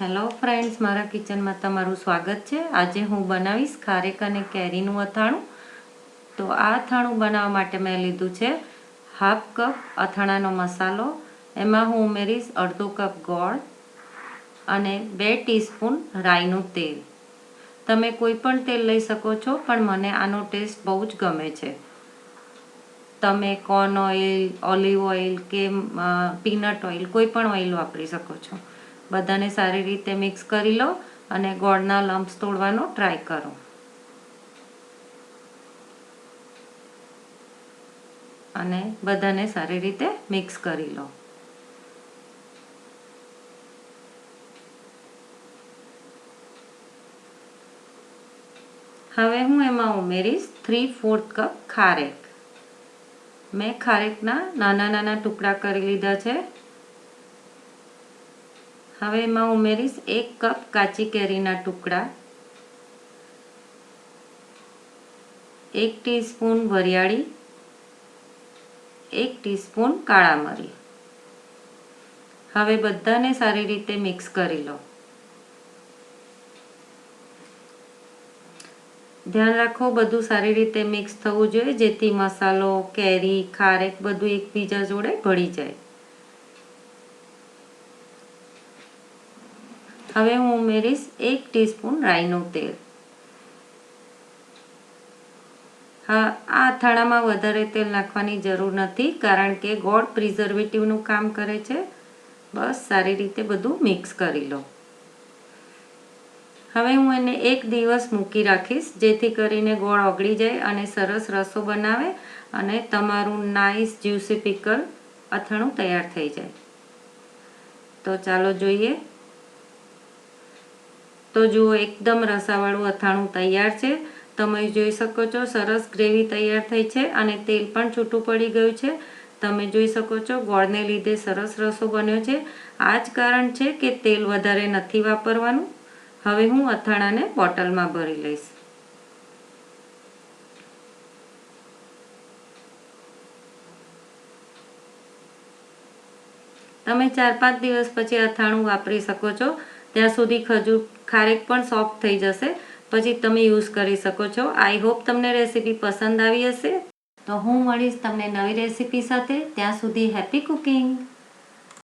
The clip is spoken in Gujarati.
હેલો ફ્રેન્ડ્સ મારા કિચનમાં તમારું સ્વાગત છે. આજે હું બનાવીશ ખારેક અને કેરીનું અથાણું. તો આ અથાણું બનાવવા માટે મેં લીધું છે હાફ કપ અથાણાનો મસાલો. એમાં હું ઉમેરીશ અડધો કપ ગોળ અને બે ટીસ્પૂન રાઈનું તેલ. તમે કોઈ પણ તેલ લઈ શકો છો, પણ મને આનો ટેસ્ટ બહુ જ ગમે છે. તમે કોર્ન ઓઇલ, ઓલિવ ઓઇલ કે પીનટ ઓઇલ, કોઈ પણ ઓઇલ વાપરી શકો છો. બધાને સારી રીતે મિક્સ કરી લો અને ગોળના લમ્પ્સ તોડવાનો ટ્રાય કરો. અને બધાને સારી રીતે મિક્સ કરી લો. હવે હું એમાં ઉમેરીશ થ્રી ફોર્થ કપ ખારેક. મેં ખારેકના નાના નાના ટુકડા કરી લીધા છે. હવે એમાં ઉમેરીશ એક કપ કાચી કેરીના ટુકડા, એક ટીસ્પૂન વરિયાળી, એક ટીસ્પૂન કાળા મરી. હવે બધાને સારી રીતે મિક્સ કરી લો. ધ્યાન રાખો, બધું સારી રીતે મિક્સ થવું જોઈએ, જેથી મસાલો, કેરી, ખારેક બધું એકબીજા જોડે ભળી જાય. હવે હું ઉમેરીશ એક ટીસ્પૂન રાઈનું તેલ. હા, આ અથાણામાં વધારે તેલ નાખવાની જરૂર નથી, કારણ કે ગોળ પ્રિઝર્વેટિવનું કામ કરે છે. બસ, સારી રીતે બધું મિક્સ કરી લો. હવે હું એને એક દિવસ મૂકી રાખીશ, જેથી કરીને ગોળ ઓગળી જાય અને સરસ રસો બનાવે અને તમારું નાઈસ, જ્યુસી પીકલ અથાણું તૈયાર થઈ જાય. તો ચાલો જોઈએ. તો જુઓ, એકદમ રસાવાળું અથાણું તૈયાર છે. તમે જોઈ શકો છો, સરસ ગ્રેવી તૈયાર થઈ છે અને તેલ પણ છૂટું પડી ગયું છે. તમે જોઈ શકો છો, ગોળને લીધે સરસ રસો બન્યો છે. આ જ કારણ છે કે તેલ વધારે નથી વાપરવાનું. હવે હું અથાણાને બોટલમાં ભરી લઈશ. તમે ચાર પાંચ દિવસ પછી અથાણું વાપરી શકો છો. ત્યાં સુધી ખજૂર ખારેક પણ સોફ્ટ થઈ જશે. પછી તમે યુઝ કરી શકો છો. આઈ હોપ તમને રેસીપી પસંદ આવી હશે. તો હું મળીશ તમને નવી રેસીપી સાથે. ત્યાં સુધી હેપી કુકિંગ